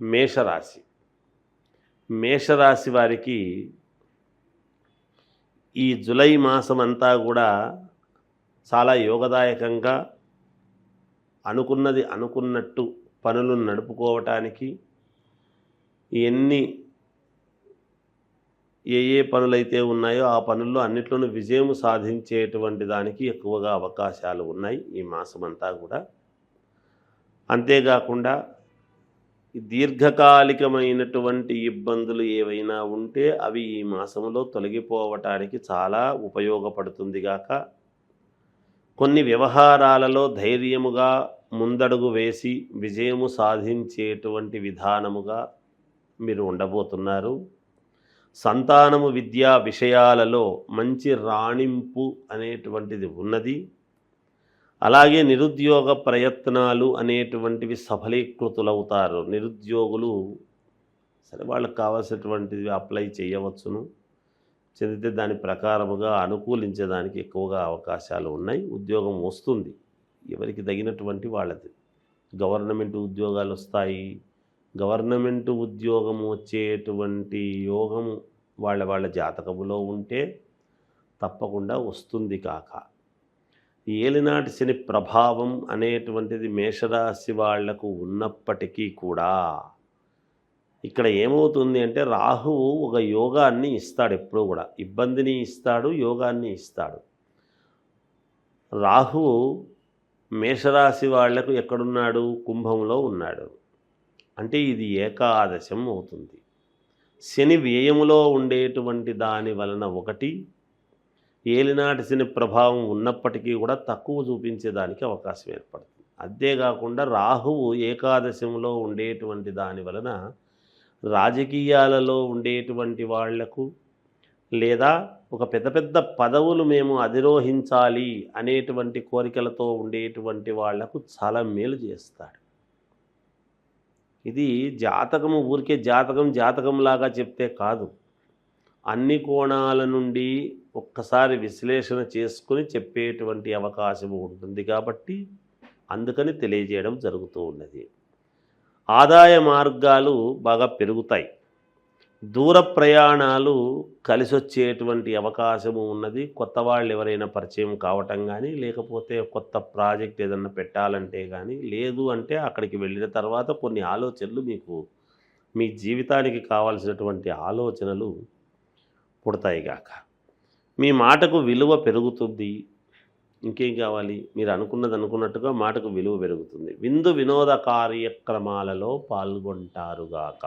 మేషరాశి. మేషరాశి వారికి ఈ జులై మాసం అంతా కూడా చాలా యోగదాయకంగా అనుకున్నది అనుకున్నట్టు పనులు నడుపుకోవటానికి ఎన్ని ఏ ఏ పనులైతే ఉన్నాయో ఆ పనుల్లో అన్నిట్లోనూ విజయం సాధించేటువంటి దానికి ఎక్కువగా అవకాశాలు ఉన్నాయి ఈ మాసం అంతా కూడా. అంతేకాకుండా దీర్ఘకాలికమైనటువంటి ఇబ్బందులు ఏవైనా ఉంటే అవి ఈ మాసంలో తొలగిపోవటానికి చాలా ఉపయోగపడుతుంది గాక. కొన్ని వ్యవహారాలలో ధైర్యముగా ముందడుగు వేసి విజయము సాధించేటువంటి విధానముగా మీరు ఉండబోతున్నారు. సంతానము విద్యా విషయాలలో మంచి రాణింపు అనేటువంటిది ఉన్నది. అలాగే నిరుద్యోగ ప్రయత్నాలు అనేటువంటివి సఫలీకృతులవుతారు. నిరుద్యోగులు సరే వాళ్ళకి కావాల్సినటువంటివి అప్లై చేయవచ్చును. చెందితే దాని ప్రకారముగా అనుకూలించేదానికి ఎక్కువగా అవకాశాలు ఉన్నాయి. ఉద్యోగం వస్తుంది. ఎవరికి తగినటువంటి వాళ్ళది. గవర్నమెంట్ ఉద్యోగాలు వస్తాయి. గవర్నమెంట్ ఉద్యోగం వచ్చేటువంటి యోగము వాళ్ళ వాళ్ళ జాతకములో ఉంటే తప్పకుండా వస్తుంది కాక. ఏలినాటి శని ప్రభావం అనేటువంటిది మేషరాశి వాళ్ళకు ఉన్నప్పటికీ కూడా ఇక్కడ ఏమవుతుంది అంటే రాహువు ఒక యోగాన్ని ఇస్తాడు ఎప్పుడూ కూడా. ఇబ్బందిని ఇస్తాడు యోగాన్ని ఇస్తాడు. రాహువు మేషరాశి వాళ్ళకు ఎక్కడున్నాడు? కుంభంలో ఉన్నాడు. అంటే ఇది ఏకాదశం అవుతుంది. శని వ్యయములో ఉండేటువంటి దాని వలన ఒకటి ఏలినాటిసిన ప్రభావం ఉన్నప్పటికీ కూడా తక్కువ చూపించేదానికి అవకాశం ఏర్పడుతుంది. అంతేకాకుండా రాహువు ఏకాదశంలో ఉండేటువంటి దాని వలన రాజకీయాలలో ఉండేటువంటి వాళ్ళకు లేదా ఒక పెద్ద పెద్ద పదవులు మేము అధిరోహించాలి అనేటువంటి కోరికలతో ఉండేటువంటి వాళ్ళకు చాలా మేలు చేస్తాడు. ఇది జాతకము ఊరికే జాతకం జాతకంలాగా చెప్తే కాదు. అన్ని కోణాల నుండి ఒక్కసారి విశ్లేషణ చేసుకుని చెప్పేటువంటి అవకాశం ఉంటుంది కాబట్టి అందుకని తెలియజేయడం జరుగుతూ ఉన్నది. ఆదాయ మార్గాలు బాగా పెరుగుతాయి. దూర ప్రయాణాలు కలిసి వచ్చేటువంటి అవకాశము ఉన్నది. కొత్త వాళ్ళు ఎవరైనా పరిచయం కావటం కానీ లేకపోతే కొత్త ప్రాజెక్ట్ ఏదన్నా పెట్టాలంటే కానీ లేదు అంటే అక్కడికి వెళ్ళిన తర్వాత కొన్ని ఆలోచనలు మీకు మీ జీవితానికి కావాల్సినటువంటి ఆలోచనలు పుడతాయిగాక మీ మాటకు విలువ పెరుగుతుంది. ఇంకేం కావాలి? మీరు అనుకున్నది అనుకున్నట్టుగా మాటకు విలువ పెరుగుతుంది. విందు వినోద కార్యక్రమాలలో పాల్గొంటారుగాక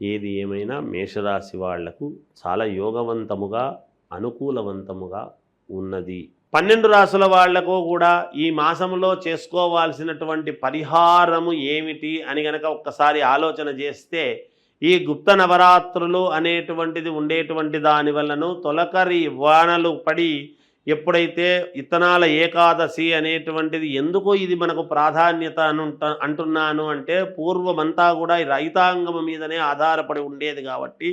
ఏది ఏమైనా మేషరాశి వాళ్ళకు చాలా యోగవంతముగా అనుకూలవంతముగా ఉన్నది. పన్నెండు రాసుల వాళ్ళకు కూడా ఈ మాసంలో చేసుకోవాల్సినటువంటి పరిహారము ఏమిటి అని గనక ఒక్కసారి ఆలోచన చేస్తే ఈ గుప్త నవరాత్రులు అనేటువంటిది ఉండేటువంటి దాని వలన తొలకరి వానలు పడి ఎప్పుడైతే ఇత్తనాల ఏకాదశి అనేటువంటిది ఎందుకు ఇది మనకు ప్రాధాన్యత అనుంట అంటున్నాను అంటే పూర్వమంతా కూడా ఈ రైతాంగం మీదనే ఆధారపడి ఉండేది కాబట్టి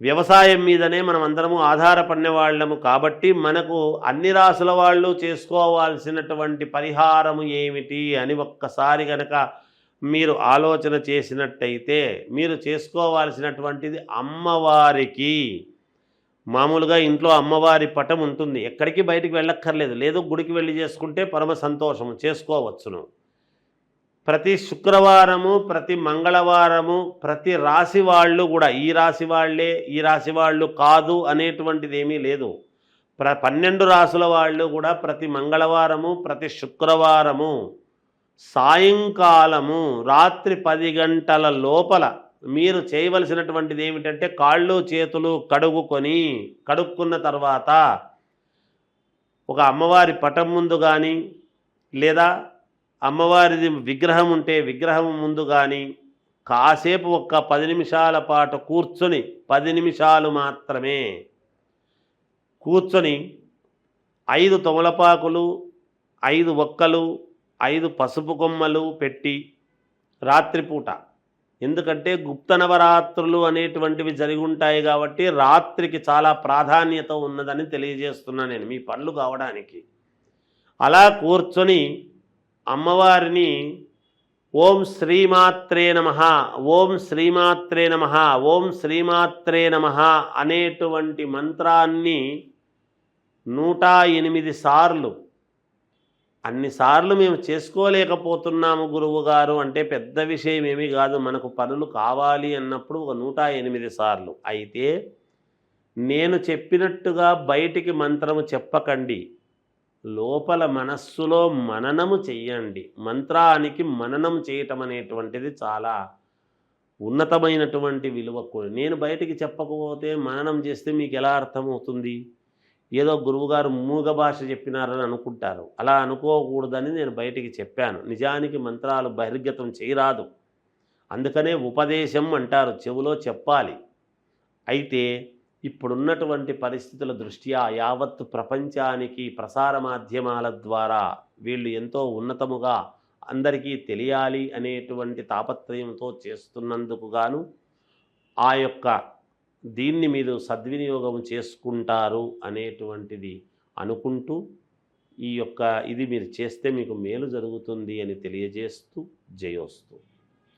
వ్యవసాయం మీదనే మనం అందరము ఆధారపడిన వాళ్ళము కాబట్టి మనకు అన్ని రాసుల వాళ్ళు చేసుకోవాల్సినటువంటి పరిహారము ఏమిటి అని ఒక్కసారి గనక మీరు ఆలోచన చేసినట్టయితే మీరు చేసుకోవాల్సినటువంటిది అమ్మవారికి. మామూలుగా ఇంట్లో అమ్మవారి పటం ఉంటుంది. ఎక్కడికి బయటికి వెళ్ళక్కర్లేదు. లేదు గుడికి వెళ్ళి చేసుకుంటే పరమ సంతోషము. చేసుకోవచ్చును. ప్రతి శుక్రవారము ప్రతి మంగళవారము ప్రతి రాశి వాళ్ళు కూడా ఈ రాశి వాళ్ళే ఈ రాశి వాళ్ళు కాదు అనేటువంటిది ఏమీ లేదు. ప్ర పన్నెండు రాసుల వాళ్ళు కూడా ప్రతి మంగళవారము ప్రతి శుక్రవారము సాయంకాలము రాత్రి పది గంటల లోపల మీరు చేయవలసినటువంటిది ఏమిటంటే కాళ్ళు చేతులు కడుగుకొని కడుక్కున్న తర్వాత ఒక అమ్మవారి పటం ముందు కానీ లేదా అమ్మవారిది విగ్రహం ఉంటే విగ్రహం ముందు కానీ కాసేపు ఒక్క పది నిమిషాల పాటు కూర్చొని పది నిమిషాలు మాత్రమే కూర్చొని ఐదు తొమలపాకులు ఐదు ఒక్కలు ఐదు పసుపు కొమ్మలు పెట్టి రాత్రిపూట. ఎందుకంటే గుప్త నవరాత్రులు అనేటువంటివి జరిగి ఉంటాయి కాబట్టి రాత్రికి చాలా ప్రాధాన్యత ఉన్నదని తెలియజేస్తున్నా నేను మీ పనులు కావడానికి. అలా కూర్చొని అమ్మవారిని ఓం శ్రీమాత్రే నమ ఓం శ్రీమాత్రే నమ ఓం శ్రీమాత్రే నమ అనేటువంటి మంత్రాన్ని నూట ఎనిమిది సార్లు అన్నిసార్లు మేము చేసుకోలేకపోతున్నాము గురువు గారు అంటే పెద్ద విషయం ఏమీ కాదు. మనకు పనులు కావాలి అన్నప్పుడు ఒక నూట ఎనిమిది సార్లు. అయితే నేను చెప్పినట్టుగా బయటికి మంత్రము చెప్పకండి. లోపల మనస్సులో మననము చెయ్యండి. మంత్రానికి మననం చేయటం అనేటువంటిది చాలా ఉన్నతమైనటువంటి విలువ నేను బయటికి చెప్పకపోతే మననం చేస్తే మీకు ఎలా అర్థమవుతుంది? ఏదో గురువుగారు మూగ భాష చెప్పినారని అనుకుంటారు. అలా అనుకోకూడదని నేను బయటికి చెప్పాను. నిజానికి మంత్రాలు బహిర్గతం చేయరాదు. అందుకనే ఉపదేశం అంటారు. చెవులో చెప్పాలి. అయితే ఇప్పుడున్నటువంటి పరిస్థితుల దృష్ట్యా యావత్ ప్రపంచానికి ప్రసార మాధ్యమాల ద్వారా వీళ్ళు ఎంతో ఉన్నతముగా అందరికీ తెలియాలి అనేటువంటి తాపత్రయంతో చేస్తున్నందుకు గాను ఆ యొక్క దీన్ని మీరు సద్వినియోగం చేసుకుంటారు అనేటువంటిది అనుకుంటూ ఈ యొక్క ఇది మీరు చేస్తే మీకు మేలు జరుగుతుంది అని తెలియజేస్తూ జయోస్తూ.